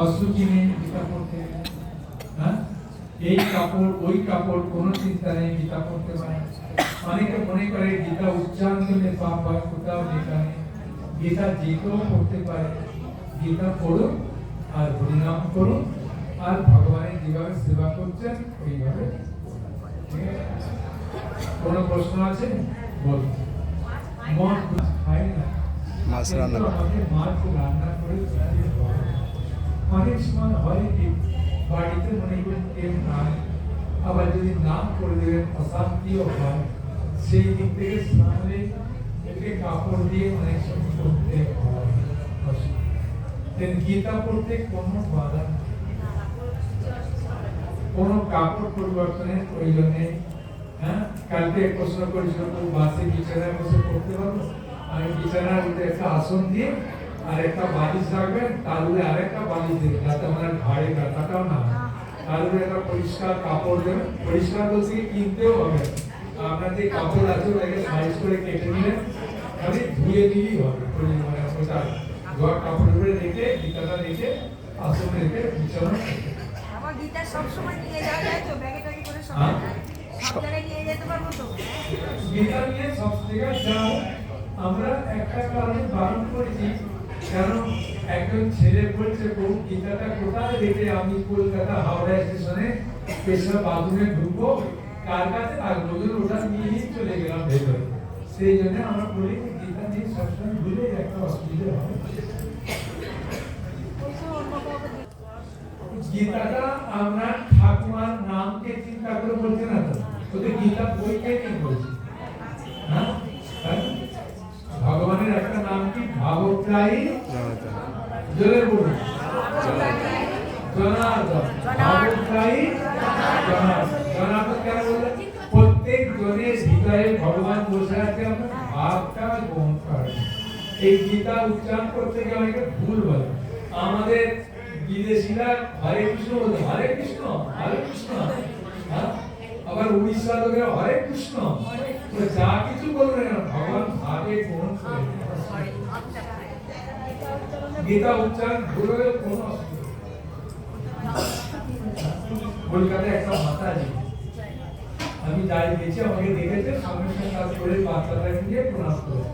অসুচি নেই গীতা পড়তে হ্যাঁ এই কাপড় ওই কাপড় কোনো চিন্তা নেই গীতা পড়তে পারে অনেকে মনে করে গীতা উচ্চারণ করলে পাপ হয় কোথাও লেখা নেই গীতা যে কেউ পড়তে পারে গীতা পড়ুন আর হরিনাম করুন আর ভগবানের যেভাবে সেবা করছেন ওইভাবে? কোনো প্রশ্ন আছে বলুন মন খায় না মাছ রান্না। আমাকে মাছ রান্না করে। অনেক সময় হয় কি বাড়িতে মনে করেন কেউ নাই আবার যদি নাম করে দেবেন অশান্তিও হয় সেই দিক থেকে স্নানে একে কাপড় দিয়ে অনেক সময় করতে হয় দেন গীতা পড়তে কোনো বাধা নেই। কোনো কাপড় পরিবর্তনের প্রয়োজন নেই হ্যাঁ কালকে প্রশ্ন করেছিল তো বাসে বিছানায় বসে পড়তে পারব আমি বিছানার উপরে একটা আসন দিয়ে আর একটা বালিশ রাখবেন তার উপরে আরেকটা বালিশ দেবেন যাতে আমার ঘাড়ে ব্যথাটাও না। তার উপরে একটা পরিষ্কার কাপড় দেবেন। পরিষ্কার বলতে কিনতেও হবে। আপনার যে কাপড় আছে ওটাকে সাইজ করে কেটে নিলেন খালি ধুয়ে দিলেই হবে। মানে ওটা ধোয়া কাপড়ের উপরে রেখে গীতাটা রেখে আসনে রেখে বিছানা রেখে সবসময় নিয়ে যাওয়া যায় তো? ব্যাগে ট্যাগে করে সব হ্যাঁ? সব জায়গায় নিয়ে যেতে পারব তো? গীতা নিয়ে সব জায়গায় যাও। আমরা একটা কারণে বারণ করেছি কারণ একজন ছেলে বলছে প্রভু গীতাটা কোথায় রেখে আমি কলকাতা হাওড়া স্টেশনে পেশা বাথরুমে ঢুকবো? কার কাছে জন্য ওটা নিয়েই চলে গেলাম ভেতরে। সেই জন্য আমরা বলি, গীতা নিয়ে সবসময় ভুলে একটা অসুবিধা দিয়ে- গীতাটা আমরা ঠাকুমার নামকে চিন্তা করে বলছি না তো? ওদের গীতা বইকে নিয়ে বলছি? প্রত্যেক জনের হৃদয়ে ভগবান বসে আছে আমরা ভাবটা এই গীতা উচ্চারণ করতে গিয়ে অনেকে ভুল বলে আমাদের বিদেশিরা হরে কৃষ্ণ বলতে হরে কৃষ্ণ হরে কৃষ্ণ? আবার উড়িষ্যা লোকেরা হরে কৃষ্ণ যা কিছু বলবে না ভগবান ভাবে গ্রহণ করে গীতা উচ্চারণ ভুল হলে কোনো অসুবিধা নেই। কলকাতায় একটা মাতাজি আমি যাই গেছি আমাকে দেখেছে সঙ্গে সঙ্গে কাজ করে বাচ্চাটাকে নিয়ে প্রণাম করে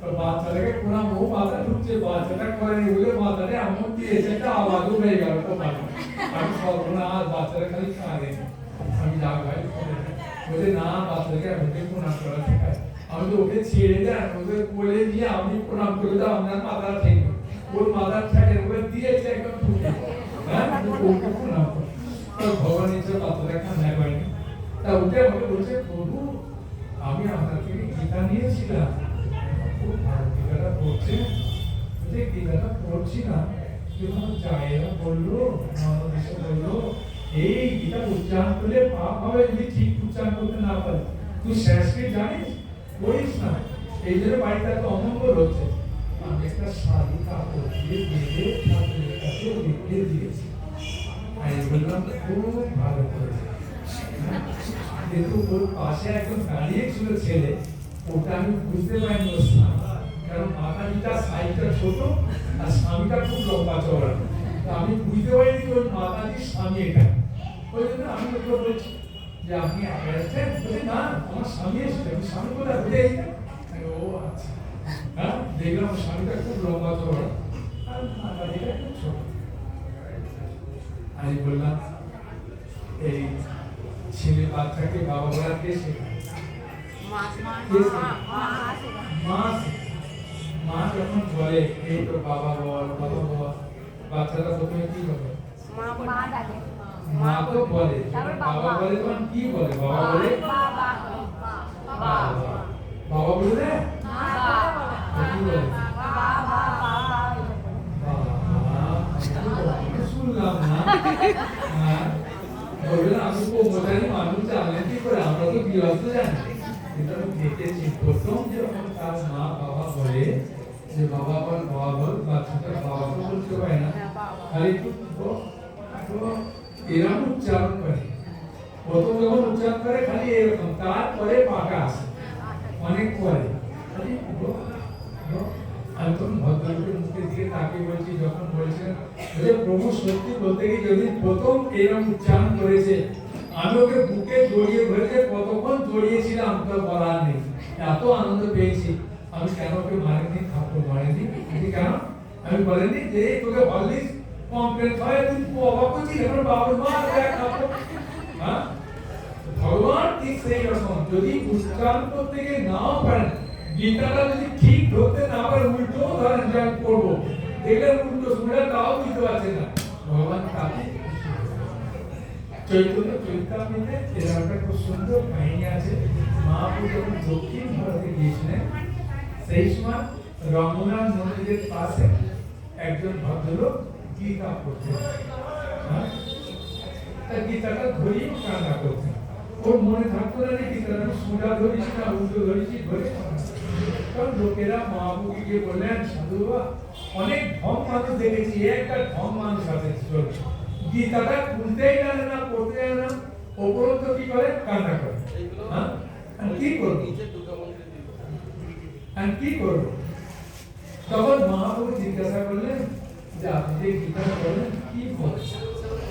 তো বাচ্চাটাকে প্রণাম ও মাথা ঢুকছে বাচ্চাটা করেনি বলে মাথাটা এমন দিয়েছে একটা আওয়াজও হয়ে গেল তো মাথা আমি সর্বনাশ বাচ্চাটা খালি কাঁদে আমি যা ভাই বলে না বাচ্চাকে আমাকে প্রণাম করা শেখায় আমি তো ওকে ছেড়ে দেন ওকে কোলে নিয়ে আমি প্রণাম করে দাও আপনার মাথা ঠেকে ওর মাথা ঠেকে ওকে দিয়েছে একদম বলছে, প্রভু, আমি আপনার থেকে না। কিন্তু চায়েরা বলল আমাদের বলল, এই গীতা করলে পাপ হবে ঠিক উচ্চারণ করতে না পারে। তুই সংস্কৃত জানিস? পড়িস না। এই জন্য বাড়িতে এত অমঙ্গল হচ্ছে। বুঝতে পারিনি ওর স্নান স্বামীটা ওই জন্য আমি ওকে বলছি যে আপনি আমার স্বামী স্বামী কোথায় ও হ্যাঁ দেখলাম স্বামীটা খুব লম্বা চওড়া আর মাতাজিটা খুব ছোট আমি বললাম এই ছেলে বাচ্চাকে বাবা বলা কে মাছ মা যখন বলে এই তো বাবা বল বাবা বল বাচ্চাটা প্রথমে কি বলে? মা মা ডাকে। মা তো বলে বাবা। বলে তখন কি বলে? বাবা বলে বাবা বাবা। বাবা বলে? না? কি বলে? বাবা, আমি তো শুনলাম না হ্যাঁ, বলবেন আমি কর্মচারী মানুষ জানলেন কি করে আমরা তো গৃহস্থ জানি কিন্তু আমি দেখেছি প্রথম যখন তার মা বাবা বলে যে বাবা বল বাবা বল বাচ্চাটা বাবা তো বলতে পারে না খালি একটু তো- তো এরকম উচ্চারণ করে প্রথম যখন উচ্চারণ করে খালি এরকম তারপরে পাকা আসে অনেক পরে তাকিয়ে বলছি, যখন বলছিলেন যে প্রভু, সত্যি বলতে গিয়ে যদি প্রথম এরকম উচ্চারণ করেছে, আমি ওকে বুকে জড়িয়ে ধরেছে, কতক্ষণ জড়িয়েছিলাম তো বলার নেই। এত আনন্দ পেয়েছি। আমি কেন ওকে মারিনি ঠাকুর মারিনি কেন? আমি বলিনি যে তোকে বললিস কমপ্লেন হয়, তুই অবাক হচ্ছিস এখন বাবুর মা ঠাকুর হ্যাঁ? ভগবান ঠিক সেই রকম। যদি উচ্চারণ করতে গিয়ে নাও পারেন, গীতাটা যদি ঠিক ধরতে না পারে উল্টো ধরেন, যে আমি করব। দেখলে উল্টো শুনে তাও বুঝতে পারছে না। ভগবান তাকে চৈতন্য চৈতামিতে একটা খুব সুন্দর কাহিনী আছে। মহাপুর যখন দক্ষিণ ভারতে গিয়েছিলেন। সেই সময় রঙ্গনাথ মন্দিরের পাশে একজন ভদ্রলোক গীতা পড়তেন। হ্যাঁ? তা গীতাটা ধরেই কান্না করতেন। ওর মনে থাকতো না যে গীতাটা সোজা ধরেছি না, উল্টো ধরেছি ধরে কারণ লোকেরা গিয়ে বললেন সাধু বাবা অনেক ঢং মানুষ দেখেছি একটা ঢং মানুষ আছে গীতাটা খুলতেই জানে না পড়তে জানে না উপরন্ত কি করে? কান্না করে। হ্যাঁ? কি করব? কি করব? তখন মহাপ্রভু জিজ্ঞাসা করলেন যে আপনি যে গীতা বলেন কি বলছেন?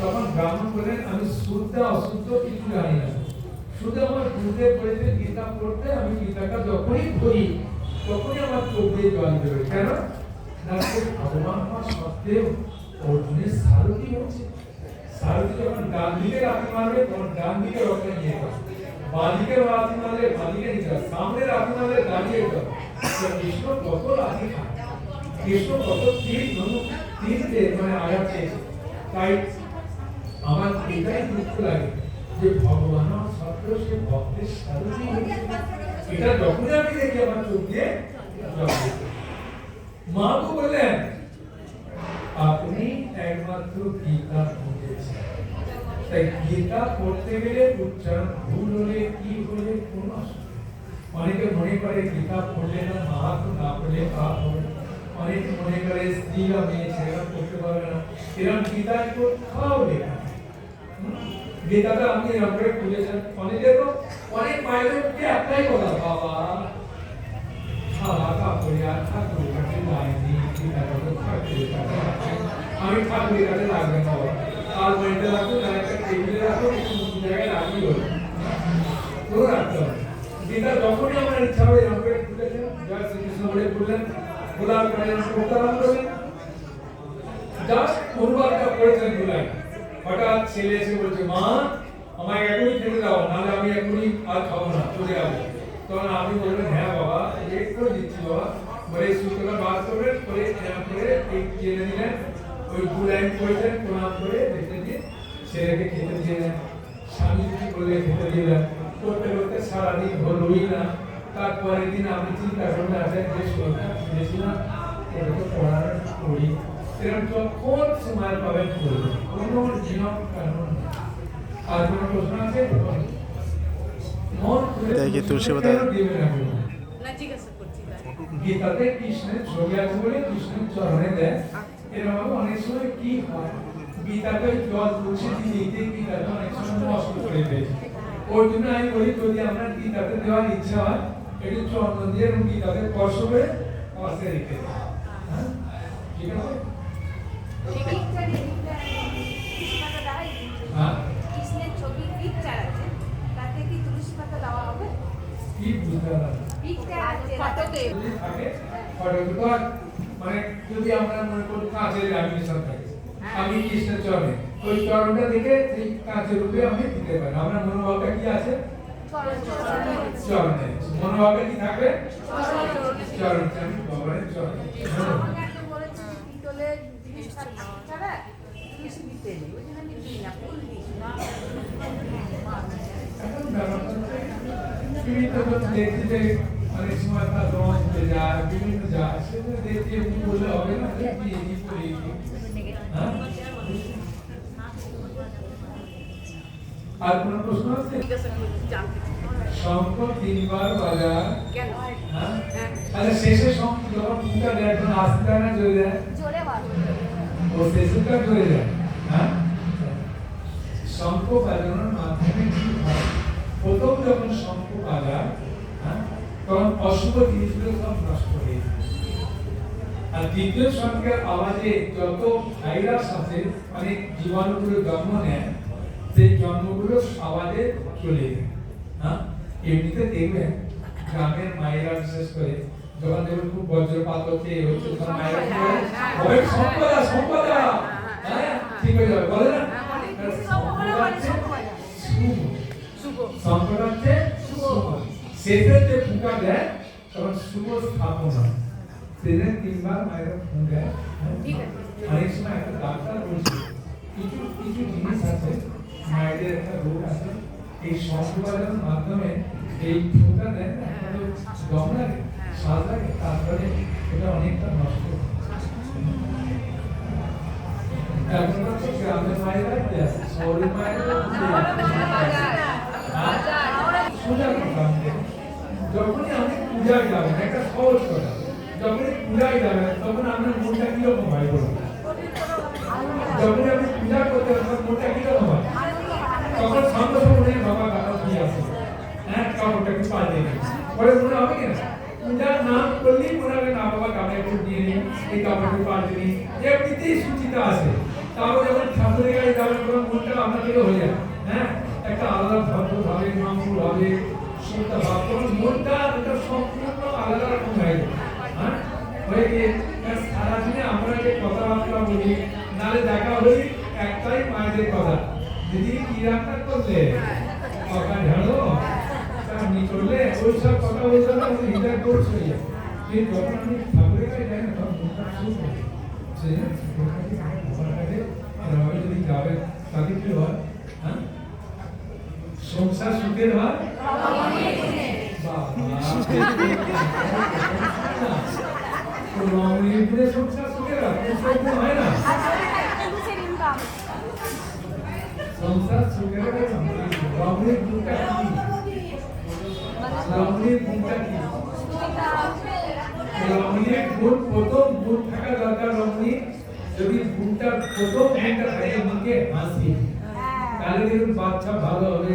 তখন ব্রাহ্মণ বললেন আমি শুদ্ধ অশুদ্ধ কিছু জানি না। শুধু আমার দুধে পড়েছে গীতা পড়তে আমি গীতাটা যখনই পড়ি তখনই আমার চোখ দিয়ে জল বেরোয় কেন? ভগবান হওয়া সত্ত্বেও অর্জুনের সারথি হচ্ছে। সারথি যখন ডান দিকে রাখি মারবে, তখন ডান দিকে নিয়ে যাবে বাঁদিকে রাখি মারলে বাঁদিকে নিতে হবে সামনে রাখি মারলে, দাঁড়িয়ে তো কৃষ্ণ কত রাখি খায়? কৃষ্ণ কত তীর ধনুক তীর দিয়ে মানে আঘাত চেয়েছে তাই আমার এটাই দুঃখ লাগে যে ভগবান সত্ত্বেও সে ভক্তের সারথি হয়েছে। এটা যখনই আমি দেখি আমার চোখ দিয়ে জল বেরোয়। মা তো বললেন আপনি একমাত্র গীতা পড়েছেন তাই গীতা পড়তে গেলে উচ্চারণ ভুল হলে কি হলে কোনো অসুবিধা নেই। অনেকে মনে করে গীতা পড়লে না মাহাত্ম না পড়লে পাপ হবে অনেকে মনে করে স্ত্রী বা মেয়ে ছেলেরা পড়তে পারবে না এরকম গীতা কোথাও লেখা গীতাটা আপনি করে খুলেছেন। অনেকে তো অনেক মুখে একটাই কথা, বাবা আমি ঠাকুরের কাছে লাগবে। আর একটা টেবিলে রাখো জায়গায় রাখি হবে। গীতা যখনই আমার ইচ্ছা হবে করে খুলেছেন শ্রীকৃষ্ণ বলে খুললেন খোলার এরকম করতে আরম্ভ করলেন। জাস্ট অনুবাদটা করেছেন দুলাই হঠাৎ ছেলে এসে বলছে, মা, আমায় এখনই খেতে দাও, নাহলে আমি এখনই আর খাব না, চলে যাব। তখন আপনি বললেন হ্যাঁ বাবা একটু দিচ্ছি বাবা। বলে সুতোটা বার করবেন করে এরকম করে এই চেনে নিলেন, ওই দু লাইন করেছেন প্রণাম করে দেখে দিয়ে ছেলেকে খেতে দিয়ে দেন স্বামী যদি বললে খেতে দিয়ে দেন? করতে করতে সারাদিন হলোই না। তারপরের দিন আপনি চিন্তা করলে আসেন যে শ্লোকটা শুনেছিলাম এটা তো পড়ার করি এরকম যখন সময় পাবেন করবেন কোনো নিয়ম কানুন আর কোনো প্রশ্ন আছে দেখি তুলসী পাতা। কেন দিবেন আপনি? না জিজ্ঞাসা করছি তাই। গীতাতে কৃষ্ণের ছবি আছে বলে কৃষ্ণের চরণে দেয় এরকম অনেক সময় কি হয় গীতাতে জল তুলসী দিতে গীতাতে অনেক সময় নষ্ট করে দিয়েছে ওর জন্য আমি বলি যদি আপনার গীতাতে দেওয়ার ইচ্ছা হয় একটু চন্দন দিয়ে এবং গীতাতে স্পর্শ করে পাশে রেখে দিন। হ্যাঁ ঠিক আছে আমরা মনে আমি কৃষ্ণের চরণে ওই দেখে সেই দিতে পারি। আমার মনোভাবটা কি আছে? চরণে। মনোভাবটা কি চরণে আমাকে একটা বলেছে যে পিতলের জিনিস ছাড়া তুলসী দিতে নেই ওই জন্য আমি দিই না ফুল দিই এখন ব্যাপারটা হচ্ছে বিভিন্ন জন দেখতে যায় যায়? আর কোনো প্রশ্ন আছে। শঙ্খ তিনবার বাজার শেষে শঙ্খ যখন ফুটা দেয় তখন আসতে না জোরে বাজো ও শেষেরটা জোরে দেয় হ্যাঁ শঙ্খ বাজানোর মাধ্যমে কি হয় প্রথম যখন শঙ্খ বাজায় হ্যাঁ তখন অশুভ জিনিসগুলো সব নষ্ট হয়ে যায়। আর তৃতীয় সঙ্গের আওয়াজে যত ভাইরাস আছে মানে জীবাণুগুলো জন্ম নেয় সেই জন্মগুলো আওয়াজে চলে যায়। হ্যাঁ? এমনিতে দেখবেন গ্রামের মায়েরা বিশেষ করে যখন দেখবেন খুব বজ্রপাত হচ্ছে হচ্ছে তখন মায়েরা বলে? বলে সম্পদা সম্পদা হ্যাঁ ঠিক হয়ে যাবে বলে না? সম্পদ হচ্ছে হচ্ছে যে ফুকা দেয় তখন শুভ স্থাপন হয়। সেদিন তিনবার মায়েরা ফুক দেয় হ্যাঁ? অনেক সময় একটা ডাক্তার বলছে কিছু কিছু জিনিস আছে মায়েদের একটা রোগ আছে এই সংস্কারের মাধ্যমে এই ফুকা দেয় না একটা তো দম লাগে শ্বাস লাগে তারপরে এটা অনেকটা নষ্ট হয়। এখন হচ্ছে গ্রামের মায়েরা কি আছে শহরের মায়েরা সোজা কথা যখনই আপনি পূজায় যাবেন একটা সহজ কথা যখনই পূজায় যাবেন তখন আপনার মনটা কীরকম হয় বলুন? যখনই আপনি পূজা করতে তখন মনটা কীরকম হয়? তখন সঙ্গে মনে বাবা বাবা, কি আছে? হ্যাঁ কাপড়টা একটু পাল্টে নিই পরে মনে হবে কিনা পূজার নাম করলেই মনে হবে, না, বাবা, কাপড় একটু দিয়ে নিই এই কাপড়টা পাল্টে নিই এমনিতেই সুচিতা আছে, তারপর যখন ঠাকুরের গায়ে যাবেন, তখন মনটা আপনার থেকে হয়ে যায়। হ্যাঁ একটা আলাদা ভদ্র ভাবে মামুল ভাবে সুন্দর ভাব তখন মনটা এটা সম্পূর্ণ আলাদা রকম হয়ে যায়। হ্যাঁ? হয়ে গিয়ে সারাদিনে আমরা যে কথাবার্তা বলি, নালে দেখা হই একটাই মায়েদের কথা, দিদি, কি রান্না করলে? পাকা ঝাড়ো চাটনি করলে ওই সব কথা বলতে না কোর্স হয়ে কিন্তু যখন আপনি ঠাকুরের কাছে যাই না, তখন মনটা সুখ হয় এরকমভাবে যদি যাবেন তাহলে কি হ্যাঁ? সংসার সুখের হয়? সংসার সুখের হয় না? দরকার রমণী যদি গুণটা প্রথম গুণটা বাচ্চা ভালো হবে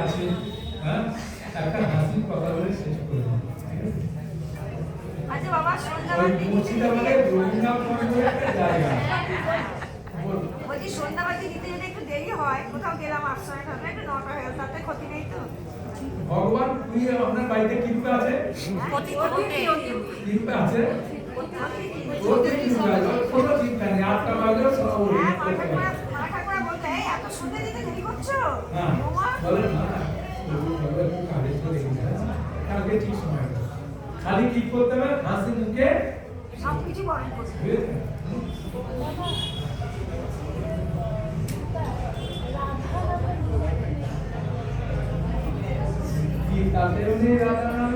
লেগে হ্যাঁ? একটা হাসির কথা বলে শেষ করে দেবে। ঠিক আছে? আচ্ছা বাবা সন্ধ্যাবাতি মুর্শিদাবাদে রবীন্দ্রনাথ বলে জায়গা। বলছি সন্ধ্যাবাতি দিতে যদি একটু দেরি হয় কোথাও গেলাম আটশোয় থাকলে একটু নটা হয়ে তাতে ক্ষতি নেই তো? ভগবান তুই আপনার বাড়িতে কৃপা আছে? কৃপা আছে? ওতে কৃপা আছে। কোনো চিন্তা নেই আটটা বাজলেও সব ওর হ্যাঁ মা করতে ঠাকুমা হবে। মা ঠাকুমা বলতে "এই, এত দিতে দেরি করছ? ঠিক। খালি কি করতে হবে হাসি মুখে সব বরণ করছে। গীতাতেও নেই রাধা নাম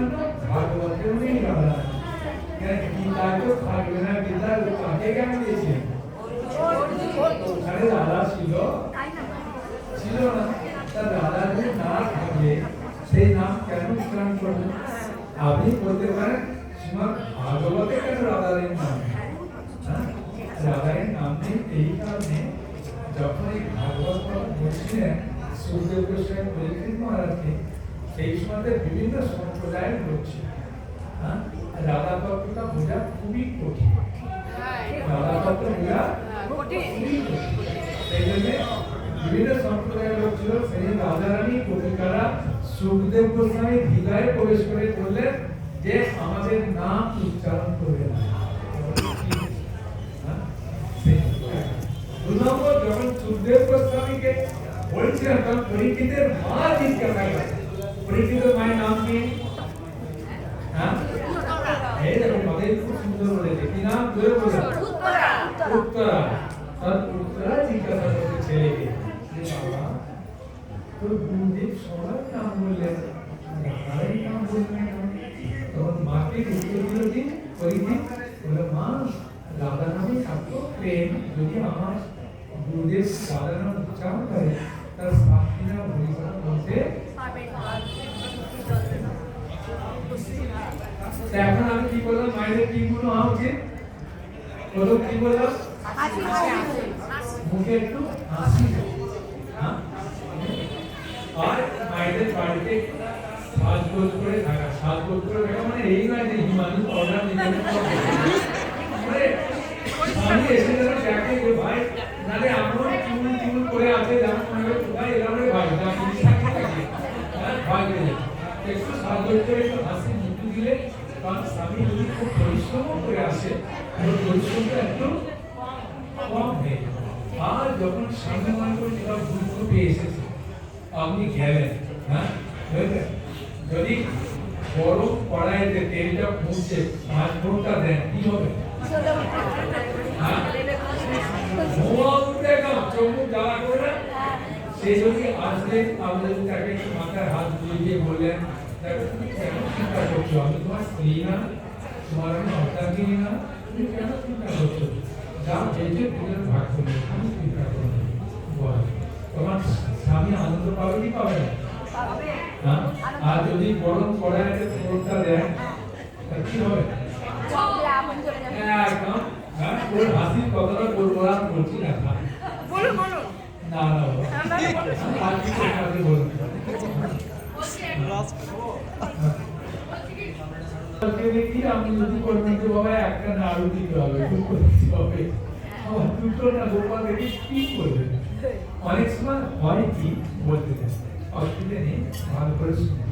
ভাগবতেও নেই রাধা নাম কেন গীতায় না গীতা কাকে জ্ঞান দিয়েছে ওখানে রাধা ছিল। ছিল না তার রাধা যদি না সেই নাম কেন উচ্চারণ করবে আপনি বলতে পারেন শ্রীমদ ভাগবতে কেন রাধারের নাম? রাধারের নাম নেই এই কারণে যখন এই ভাগবত বলছিলেন সুখদেব গোস্বামী পরীক্ষিত মহারাজকে সেই বিভিন্ন সম্প্রদায়ের লোক ছিল? রাধা তত্ত্বটা বোঝা খুবই কঠিন রাধা তত্ত্ব বোঝা খুবই কঠিন সেই জন্য বিভিন্ন সম্প্রদায়ের লোক ছিল সেই রাজারানী কবিকারা সুখদেব গোস্বামী হৃদয়ে প্রবেশ করে বললেন যে আমাদের নাম উচ্চারণ করবে না। হ্যাঁ? দু নম্বর যখন সুখদেব গোস্বামীকে বলছিলেন তখন পরীক্ষিতের মা জিজ্ঞাসা করে পরীক্ষিতের মায়ের নাম কি? হ্যাঁ? এই দেখো মাদের খুব সুন্দর বলেছে। কি নাম? জোরে বলো। উত্তরা। তার উত্তরা জিজ্ঞাসা করছে ছেলেকে যে বাবা তোর গুরুদেব সবার নাম বললেন রাধারই নাম বললেন না। তখন মাকে উত্তর দিল কি পরিধি বলে মা রাধা নামে এত প্রেম যদি আমার গুরুদেব রাধা নাম উচ্চারণ করে তার সাক্ষী নাম হরিবার মধ্যে তা এখন আমি কি বললাম মায়ের কি গুণ হওয়া উচিত প্রথম কি বললাম মুখে একটু হাসি হ্যাঁ? আর মায়েদের বাড়িতে সাজগোজ করে থাকা সাজগোজ করে থাকা মানে এই নয় যে হিমালু অর্ডার নিতে মানে আমি এসে যেন দেখে যে ভাই নালে এমন চুল চুল করে আছে যেমন মনে হয় কোথায় এলাম রে ভাই যা পুলিশ থাকে নাকি হ্যাঁ ভয় পেয়ে যায়। একটু সাজগোজ করে একটু হাসি মুখে দিলে কারণ স্বামী যদি খুব পরিশ্রম করে আসে ওর পরিশ্রমটা একটু কম হয়ে যায়। আর যখন সামনে মনে করি সব গুরুত্ব পেয়ে এসেছে আপনি গেলেন হ্যাঁ? যদি গরম কড়াইতে তেলটা ফুটছে পাঁচ ঘণ্টা দেন কি হবে হ্যাঁ? ধোঁয়া উঠবে একদম, চোখ জ্বালা করবে না? সে যদি আসলেন আপনি তাকে মাথায় হাত বুলিয়ে দিয়ে বললেন দেখো তুমি কেন চিন্তা করছ আমি তোমার স্ত্রী না তোমার আমি অর্থাঙ্গিনী না তুমি কেন চিন্তা করছ যা বেঁচে পুজোর ভাগ করবে তুমি চিন্তা করো তোমার স্বামী আনন্দ পাবে কি পাবে না? হ্যাঁ? আর যদি গরম ফোড়নটা দেন তা কি হবে? একদম। হ্যাঁ? ওর হাসির কথাটা বলব বলছি না বলুন বলুন। না না আর বলুন। দেখি আমি যদি বাবা একটা নাড়ু দিতে হবে দুটো দিতে হবে। দুটো না গোপাল দেখি কি করবে? অনেক সময় হয় কি, বলতে অসুবিধা নেই, ভালো করে শুনুন।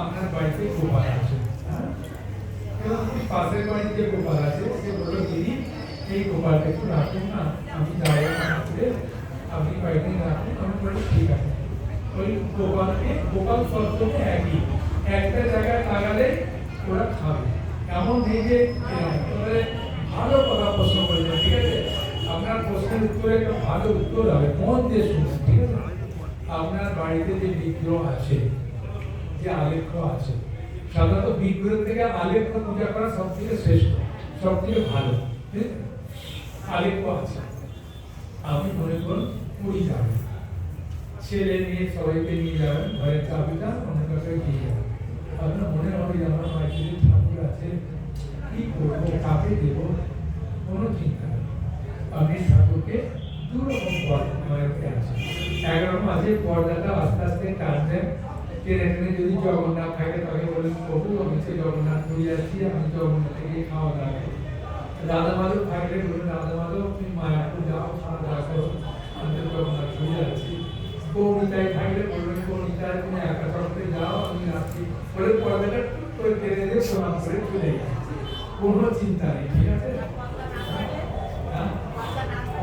আপনার বাড়িতে গোপাল আছে হ্যাঁ? পাশের বাড়িতে গোপাল আছে, সে বলল, দিদি, এই গোপালটা একটু রাখুন না, আমি যাব না আপনি বাড়িতে রাখুন আমি বলি ঠিক আছে। ওই গোপালকে, গোপাল শব্দটা একই। একটা জায়গায় লাগালে ওরা খাবে। এমন নেই যে ভালো কথা প্রশ্ন করেছেন ঠিক আছে আপনার প্রশ্নের উত্তরে একটা ভালো উত্তর হবে। মন দিয়ে শুনুন আপনার বাড়িতে যে বিগ্রহ আছে, যে আলেখ্য আছে, সাধারণত বিগ্রহ থেকে আলেখ্য পূজা করা সব থেকে শ্রেষ্ঠ সব থেকে ভালো? আলেখ্য আছে। আপনি মনে করুন, পুরী যাবেন। ছেলে মেয়ে সবাইকে নিয়ে যাবেন, ঘরের চাবিটা অন্য কাছে দিয়ে যাবেন। আপনার মনে হবে যে আমার বাড়িতে যে ঠাকুর আছে, কি করব, কাকে দেব? কোনো চিন্তা নেই। আপনি ঠাকুরকে দু পর্দাতে আছে। একরকম আছে পর্দাটা আস্তে আস্তে টানবেন টেনে টেনে যদি জগন্নাথ থাকে, তাকে বলেন প্রভু আমি সে জগন্নাথ পুরী যাচ্ছি আমি জগন্নাথে গিয়ে খাওয়া দাওয়া। রাধা মাধব থাকলে বলুন রাধা মাধব তুমি মায়াপুর যাও, খাওয়া করো, আমি জগন্নাথ পুরী যাচ্ছি গৌরিতায় থাকলে বলবেন গৌরিতায় তুমি একা তরফে যাও, আমি রাত্রি বলে পর্দাটা করে টেনে দিয়ে প্রণাম করে চলে যাই কোনো চিন্তা নেই, ঠিক আছে হ্যাঁ? পর্দা না এখন একজন মাতা দিয়ে আমাকে প্রশ্ন করেছিলেন প্রভু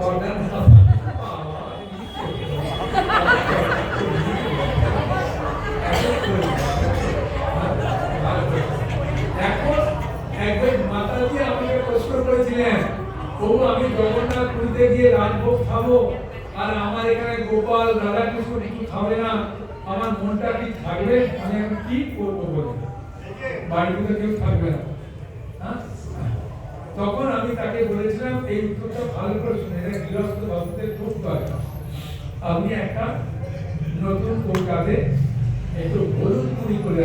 আমি জগন্নাথ পুরীতে গিয়ে রাজভোগ খাব আর আমার এখানে গোপাল রাধাকৃষ্ণ কিছু খাবে না আমার মনটা কি থাকবে আমি কি করব বাড়িতে কেউ থাকবে না হ্যাঁ? তখন আমি তাকে বলেছিলাম, এই উত্তরটা ভালো করে শুনে এটা গৃহস্থ বাবুদের খুব দরকার আপনি একটা নতুন কলকাতায় একটু হলুদ পুরি করে